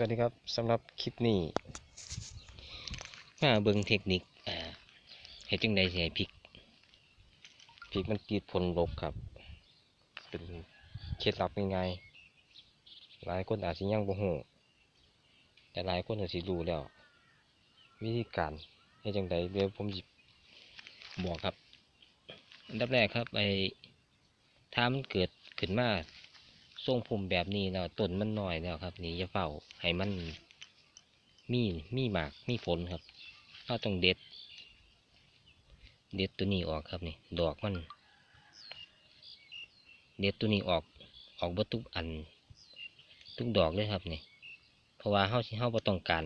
สวัสดีครับสำหรับคลิปนี้มาเบิ่งเทคนิคเฮ็ดจังได๋สิให้พริกพริกมันติดผลลบครับ เป็นเคล็ดลับง่ายๆหลายคนอาจสิยังบ่ฮู้แต่หลายคนอาจสิรู้แล้ว วิธีการเฮ็ดจังไดเดี๋ยวผมสิบอกครับ อันดับแรกครับไอ้ถ้ามันเกิดขึ้นมา ทรงผมแบบนี้แล้วต้นมันน้อยแล้วครับ นี่จะเฝ้าให้มันมีมีหมากมีผลครับเราต้องเด็ด เด็ดตัวนี้ออกครับนี่ดอกมัน เด็ดตัวนี้ออกออกบทุกอัน ทุกดอกเลยครับนี่เพราะว่าเฮาสิเฮาบ่ต้องการ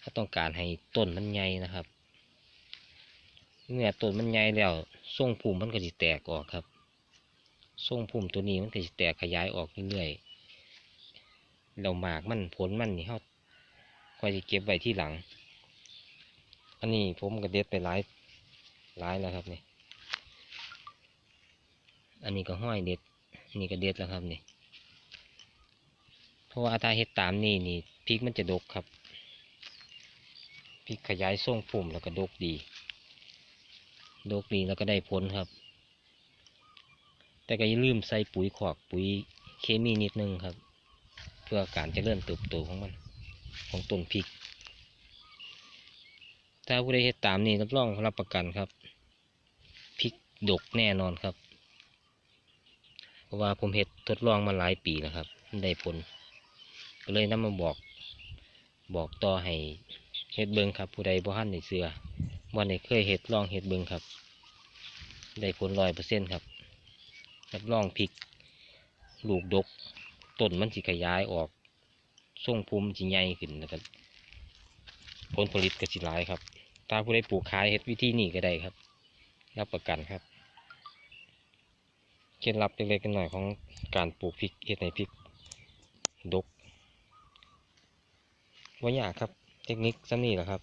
เฮาต้องการให้ต้นมันใหญ่นะครับเมื่อต้นมันใหญ่แล้วทรงภูมิมันก็สิแตกออกครับ ทรงพุ่มตัวนี้มันก็จะแตกขยายออกเรื่อยๆเราหมากมันผลมันนี่เขาคอยจะเก็บไว้ที่หลัง อันนี้ผมก็เด็ดไปหลายหลายแล้วครับนี่ อันนี้ก็ห้อยเด็ดนนี้ก็เด็ดแล้วครับนี่ เพราะว่าถ้าเฮ็ดตามนี่นี่พริกมันจะดกครับพริกขยายทรงพุ่มแล้วก็ดกดี ดกดีแล้วก็ได้ผลครับ แต่ก็อย่าลืมใส่ปุ๋ยขอกปุ๋ยเคมีนิดนึงครับ เพื่อการเจริญเติบโตของมันของต้นพริก ถ้าผู้ใดเฮ็ดตามนี่รับรองรับประกันครับพริกดกแน่นอนครับ เพราะว่าผมเฮ็ดทดลองมาหลายปีแล้วครับ ได้ผล ก็เลยนำมาบอกบอกต่อให้เฮ็ดเบิงครับ ผู้ใดบ่ทันได้เสือบ่ได้เคยเฮ็ดลองเฮ็ดเบิงครับ ได้ผลร้อยเปอร์เซ็นต์ครับ รับรองพริก ลูกดกต้นมันสิขยายออกทรงภูมิสิใหญ่ขึ้นแล้วก็ผลผลิตก็สิหลายครับ ถ้าผู้ใดปลูกขายเฮ็ดวิธีนี้ก็ได้ครับ รับประกันครับเคล็ดลับเล็กๆน้อยของการปลูกพริกเฮ็ดในพริกดกว่ายากครับ เทคนิคซ้ำนี่แหละครับ